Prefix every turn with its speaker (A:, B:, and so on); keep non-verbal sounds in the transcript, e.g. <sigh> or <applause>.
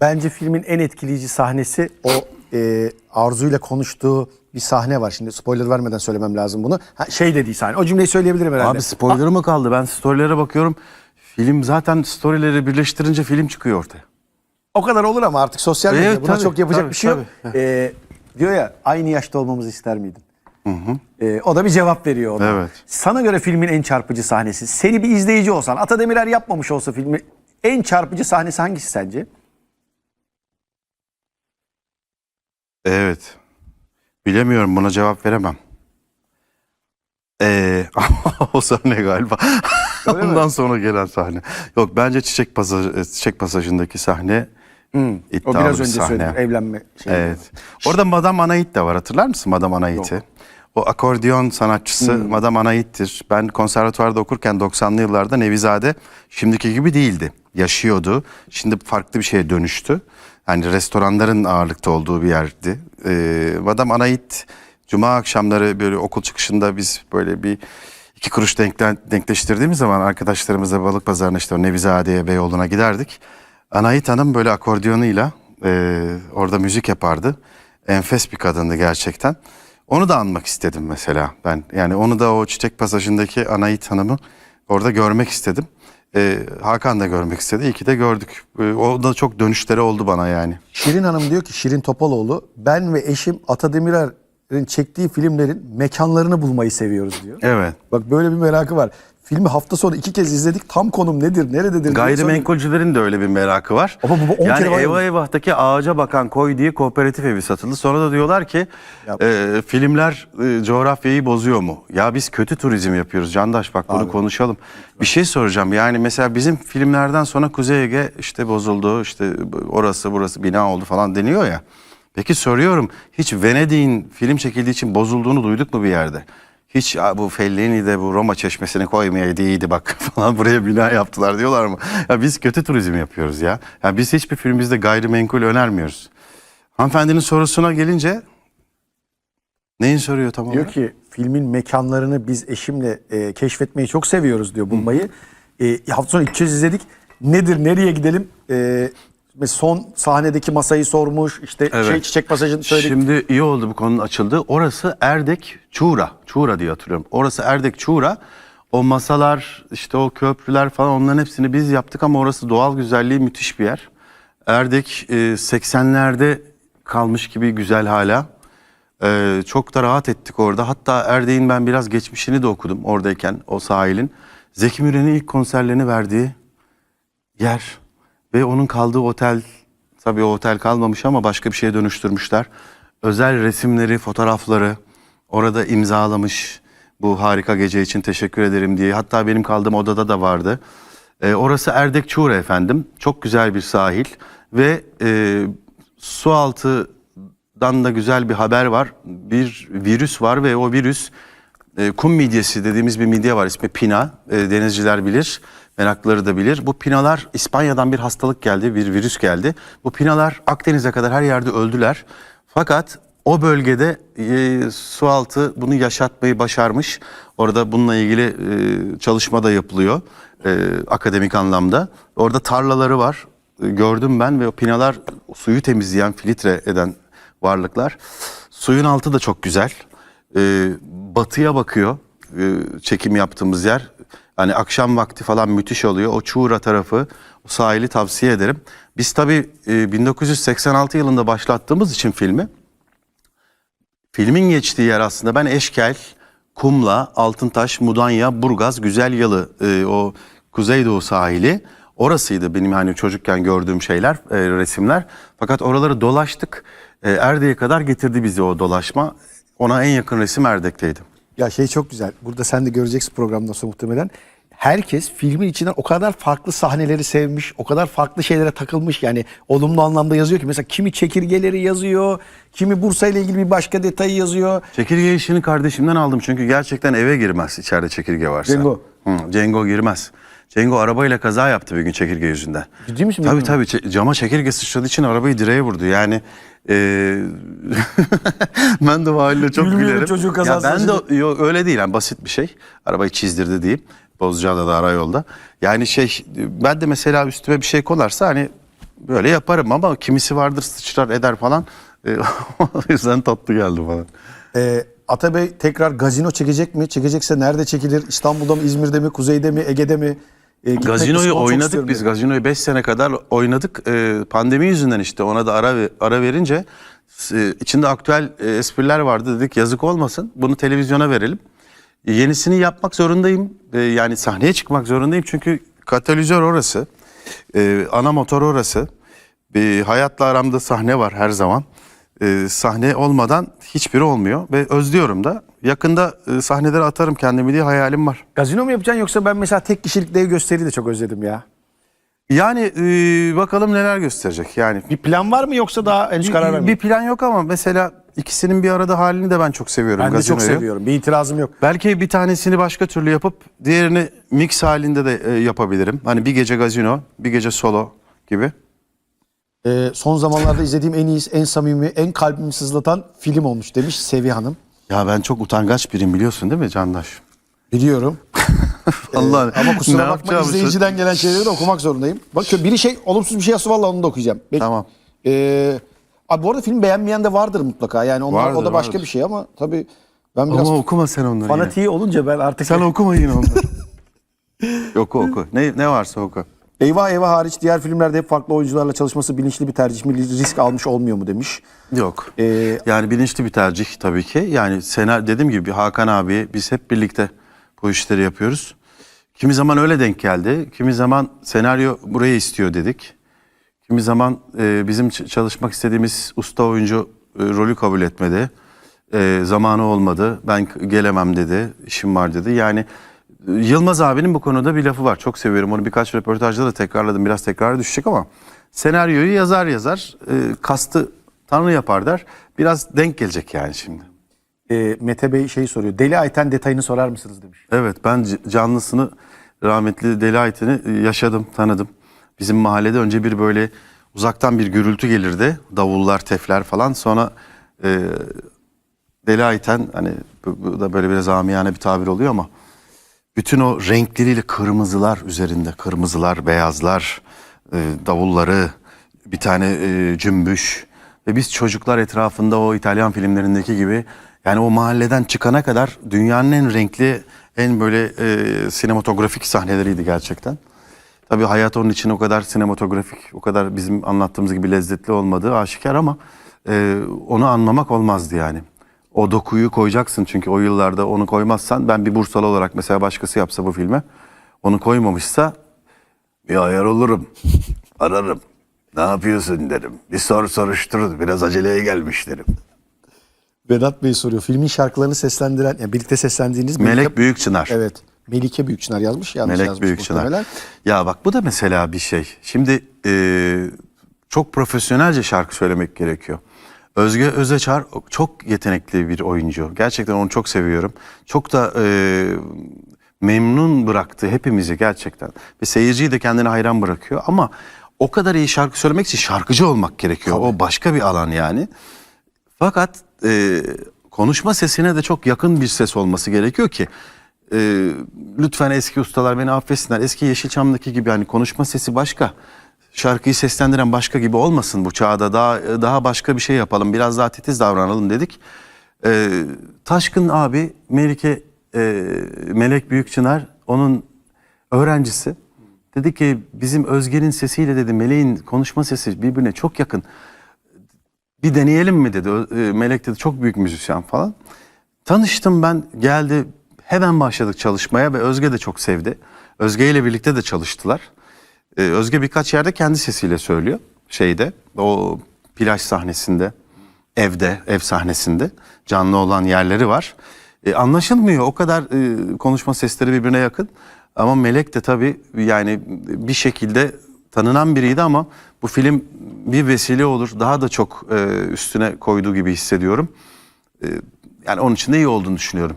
A: Bence filmin en etkileyici sahnesi o e, Arzu'yla konuştuğu bir sahne var. Şimdi spoiler vermeden söylemem lazım bunu. Ha, şey dediği sahne. O cümleyi söyleyebilirim herhalde.
B: Abi spoiler mı kaldı? Ben storylere bakıyorum. Film zaten storyleri birleştirince film çıkıyor ortaya.
A: O kadar olur ama artık sosyal medya
B: Evet,
A: buna
B: tabii,
A: çok yapacak
B: tabii,
A: bir şey yok. Ee, diyor ya aynı yaşta olmamızı ister miydin? Ee, o da bir cevap veriyor ona.
B: Evet.
A: Sana göre filmin en çarpıcı sahnesi. Seni bir izleyici olsan, Ata Demirer yapmamış olsa filmi en çarpıcı sahnesi hangisi sence?
B: Evet. Bilemiyorum buna cevap veremem. Ee, <laughs> o sahne galiba. Ondan sonra gelen sahne. Yok bence Çiçek, Pasaj, Çiçek Pasajı'ndaki sahne
A: O
B: iddialı
A: biraz
B: bir
A: önce
B: sahne.
A: söyledim evlenme şeyi.
B: Evet. Orada Madame Anait de var hatırlar mısın Madame Anait'i? O akordeon sanatçısı
A: Hmm.
B: Madame Anait'tir. Ben konservatuvarda okurken 90'lı yıllarda Nevizade şimdiki gibi değildi. Yaşıyordu. Şimdi farklı bir şeye dönüştü. Yani restoranların ağırlıkta olduğu bir yerdi. Ee, Madame Anait Cuma akşamları böyle okul çıkışında biz böyle bir iki kuruş denkle, denkleştirdiğimiz zaman arkadaşlarımızla balık pazarına işte Nevizade'ye Beyoğlu'na giderdik. Anait Hanım böyle akordiyonuyla e, orada müzik yapardı. Enfes bir kadındı gerçekten. Onu da anmak istedim mesela ben. Yani onu da o Çiçek Pasajı'ndaki Anait Hanım'ı orada görmek istedim. E, Hakan da görmek istedi. İyi ki de gördük. E, o da çok dönüşleri oldu bana yani.
A: Şirin Hanım diyor ki Şirin Topaloğlu ben ve eşim Ata Demirer'in çektiği filmlerin mekanlarını bulmayı seviyoruz diyor.
B: Evet.
A: Bak böyle bir merakı var. Filmi hafta sonu iki kez izledik. Tam konum nedir, nerededir?
B: Gayrimenkulcülerin de öyle bir merakı var.
A: Ama bu- bu on
B: yani
A: kere var
B: Eyvah. Eyvah'taki ağaca bakan koy diye kooperatif evi satıldı. Sonra da diyorlar ki
A: Ya-
B: e, filmler e, coğrafyayı bozuyor mu? Ya biz kötü turizm yapıyoruz Candaş bak bunu konuşalım. Bir şey soracağım yani mesela bizim filmlerden sonra Kuzey Ege işte bozuldu işte orası burası bina oldu falan deniyor ya. Peki soruyorum hiç Venedik'in film çekildiği için bozulduğunu duyduk mu bir yerde? Hiç "Aa, bu Fellini'de bu Roma çeşmesini koymayaydı iyiydi bak <laughs> falan buraya bina yaptılar diyorlar mı? Ya biz kötü turizm yapıyoruz ya. ya biz hiçbir filmimizde gayrimenkul önermiyoruz. Hanımefendinin sorusuna gelince neyin soruyor tam
A: Diyor ki filmin mekanlarını biz eşimle e, keşfetmeyi çok seviyoruz diyor bulmayı. E, hafta sonu kez izledik. Nedir, nereye gidelim? E, son sahnedeki masayı sormuş. İşte
B: Evet.
A: şey çiçek pasajını söyledik.
B: Şimdi iyi oldu bu konunun açıldığı. Orası Erdek Çuğra. Çuğra diye hatırlıyorum. Orası Erdek Çuğra. O masalar, işte o köprüler falan onların hepsini biz yaptık ama orası doğal güzelliği müthiş bir yer. Erdek e, 80'lerde kalmış gibi güzel hala. E, çok da rahat ettik orada. Hatta Erdek'in ben biraz geçmişini de okudum oradayken o sahilin. Zeki Müren'in ilk konserlerini verdiği yer ve onun kaldığı otel tabii o otel kalmamış ama başka bir şeye dönüştürmüşler. Özel resimleri, fotoğrafları orada imzalamış. Bu harika gece için teşekkür ederim diye. Hatta benim kaldığım odada da vardı. Ee, orası Erdek Çuğra efendim. Çok güzel bir sahil ve e, su altından da güzel bir haber var. Bir virüs var ve o virüs e, kum midyesi dediğimiz bir midye var ismi pina. E, denizciler bilir, meraklıları da bilir. Bu pinalar İspanya'dan bir hastalık geldi, bir virüs geldi. Bu pinalar Akdeniz'e kadar her yerde öldüler. Fakat o bölgede e, su altı bunu yaşatmayı başarmış. Orada bununla ilgili e, çalışma da yapılıyor e, akademik anlamda. Orada tarlaları var. E, gördüm ben ve o pinalar suyu temizleyen, filtre eden varlıklar. Suyun altı da çok güzel. Ee, batıya bakıyor e, çekim yaptığımız yer. Hani akşam vakti falan müthiş oluyor. O Çuğra tarafı, o sahili tavsiye ederim. Biz tabii e, 1986 yılında başlattığımız için filmi, filmin geçtiği yer aslında ben Eşkel, Kumla, Altıntaş, Mudanya, Burgaz, Güzelyalı e, o Kuzeydoğu sahili. Orasıydı benim hani çocukken gördüğüm şeyler, e, resimler. Fakat oraları dolaştık. E, Erdek'e kadar getirdi bizi o dolaşma. Ona en yakın resim Erdek'teydi.
A: Ya şey çok güzel. Burada sen de göreceksin programdan sonra muhtemelen. Herkes filmin içinden o kadar farklı sahneleri sevmiş, o kadar farklı şeylere takılmış. Yani olumlu anlamda yazıyor ki mesela kimi çekirgeleri yazıyor, kimi Bursa ile ilgili bir başka detayı yazıyor.
B: Çekirge işini kardeşimden aldım çünkü gerçekten eve girmez içeride çekirge varsa.
A: Cengo.
B: Hı, Cengo girmez. Cengo arabayla kaza yaptı bir gün çekirge yüzünden.
A: Ciddi misin?
B: Tabii tabii cama çekirge sıçradığı için arabayı direğe vurdu. Yani eee <laughs> ben de o çok
A: Gülmüyorum
B: gülerim.
A: çocuğun
B: Ya
A: kazası
B: ben de yok öyle değil yani basit bir şey. Arabayı çizdirdi diyeyim. Bozcaada'da arayolda. Yani şey ben de mesela üstüme bir şey konarsa hani böyle yaparım ama kimisi vardır sıçrar eder falan. E, <laughs> o yüzden tatlı geldi falan.
A: Ee, Atabey tekrar gazino çekecek mi? Çekecekse nerede çekilir? İstanbul'da mı, İzmir'de mi, Kuzey'de mi, Ege'de mi? Gitmek
B: Gazinoyu oynadık biz.
A: dedi.
B: Gazinoyu 5 sene kadar oynadık. Ee, pandemi yüzünden işte ona da ara ara verince e, içinde aktüel e, espriler vardı dedik yazık olmasın. Bunu televizyona verelim. E, yenisini yapmak zorundayım. E, yani sahneye çıkmak zorundayım çünkü katalizör orası. E, ana motor orası. Bir hayatla aramda sahne var her zaman. E, sahne olmadan hiçbiri olmuyor ve özlüyorum da. Yakında e, sahneleri atarım kendimi diye hayalim var.
A: Gazino mu yapacaksın yoksa ben mesela tek kişilik dev gösteriyi de çok özledim ya.
B: Yani e, bakalım neler gösterecek. Yani
A: Bir plan var mı yoksa daha henüz karar vermedin?
B: bir plan yok ama mesela ikisinin bir arada halini de ben çok seviyorum.
A: Ben de çok
B: gazinoyu.
A: seviyorum. Bir itirazım yok.
B: Belki bir tanesini başka türlü yapıp diğerini mix halinde de e, yapabilirim. Hani bir gece gazino, bir gece solo gibi.
A: Ee, son zamanlarda izlediğim en iyi, en samimi, en kalbimi sızlatan film olmuş demiş Sevi Hanım.
B: Ya ben çok utangaç biriyim biliyorsun değil mi Candaş?
A: Biliyorum.
B: Allah <laughs>
A: Ee, Ama kusura bakma izleyiciden gelen şeyleri de okumak zorundayım. Bak şöyle biri şey olumsuz bir şey yazsa vallahi onu da okuyacağım. Peki.
B: Tamam.
A: Ee, abi bu arada film beğenmeyen de vardır mutlaka. Yani onlar,
B: Vardır,
A: o da başka
B: vardır.
A: bir şey ama tabii ben biraz
B: Ama okuma sen onları yine.
A: fanatiği olunca ben artık...
B: Sen okuma yine onları. <laughs> oku oku. Ne, ne varsa oku.
A: Eyvah Eyvah hariç diğer filmlerde hep farklı oyuncularla çalışması bilinçli bir tercih mi? Risk almış olmuyor mu demiş.
B: Yok.
A: Ee,
B: yani bilinçli bir tercih tabii ki. Yani senar dediğim gibi Hakan abi biz hep birlikte bu işleri yapıyoruz. Kimi zaman öyle denk geldi. Kimi zaman senaryo burayı istiyor dedik. Kimi zaman e, bizim çalışmak istediğimiz usta oyuncu e, rolü kabul etmedi. E, zamanı olmadı. Ben gelemem dedi. işim var dedi. Yani Yılmaz abinin bu konuda bir lafı var. Çok seviyorum. Onu birkaç röportajda da tekrarladım. Biraz tekrara düşecek ama senaryoyu yazar yazar e, kastı Tanrı yapar der. Biraz denk gelecek yani şimdi.
A: e, Mete Bey şey soruyor. Deli Ayten detayını sorar mısınız demiş.
B: Evet ben canlısını rahmetli Deli Ayten'i e, yaşadım, tanıdım. Bizim mahallede önce bir böyle uzaktan bir gürültü gelirdi. Davullar, tefler falan. Sonra e, Deli Ayten hani bu, bu da böyle biraz amiyane bir tabir oluyor ama bütün o renkleriyle kırmızılar üzerinde, kırmızılar, beyazlar, e, davulları, bir tane e, cümbüş ve biz çocuklar etrafında o İtalyan filmlerindeki gibi yani o mahalleden çıkana kadar dünyanın en renkli, en böyle e, sinematografik sahneleriydi gerçekten. Tabii hayat onun için o kadar sinematografik, o kadar bizim anlattığımız gibi lezzetli olmadığı aşikar ama e, onu anlamak olmazdı yani. O dokuyu koyacaksın çünkü o yıllarda onu koymazsan ben bir Bursalı olarak mesela başkası yapsa bu filme onu koymamışsa bir ayar olurum. Ararım. Ne yapıyorsun derim. Bir sor soruşturur. Biraz aceleye gelmiş derim.
A: Vedat Bey soruyor. Filmin şarkılarını seslendiren, yani birlikte seslendiğiniz
B: Melek Büyükçınar.
A: Evet. Melike Büyükçınar yazmış. Yanlış
B: Melek
A: yazmış
B: Büyükçınar. Ya bak bu da mesela bir şey. Şimdi e, çok profesyonelce şarkı söylemek gerekiyor. Özge Özeçar çok yetenekli bir oyuncu. Gerçekten onu çok seviyorum. Çok da e, memnun bıraktı hepimizi gerçekten. Ve seyirciyi de kendine hayran bırakıyor. Ama o kadar iyi şarkı söylemek için şarkıcı olmak gerekiyor. O başka bir alan yani. Fakat e, konuşma sesine de çok yakın bir ses olması gerekiyor ki e, lütfen eski ustalar beni affetsinler. Eski Yeşilçam'daki gibi hani konuşma sesi başka. Şarkıyı seslendiren başka gibi olmasın bu çağda. Daha daha başka bir şey yapalım. Biraz daha titiz davranalım dedik. E, Taşkın abi Melike e, Melek Büyükçınar onun öğrencisi. Dedi ki bizim Özge'nin sesiyle dedi Meleğin konuşma sesi birbirine çok yakın bir deneyelim mi dedi. E, Melek dedi çok büyük müzisyen falan. Tanıştım ben geldi hemen başladık çalışmaya ve Özge de çok sevdi. Özge ile birlikte de çalıştılar. Ee, Özge birkaç yerde kendi sesiyle söylüyor. Şeyde o plaj sahnesinde evde ev sahnesinde canlı olan yerleri var. Ee, anlaşılmıyor o kadar e, konuşma sesleri birbirine yakın. Ama Melek de tabii yani bir şekilde tanınan biriydi ama bu film bir vesile olur. Daha da çok e, üstüne koyduğu gibi hissediyorum. E, yani onun için de iyi olduğunu düşünüyorum.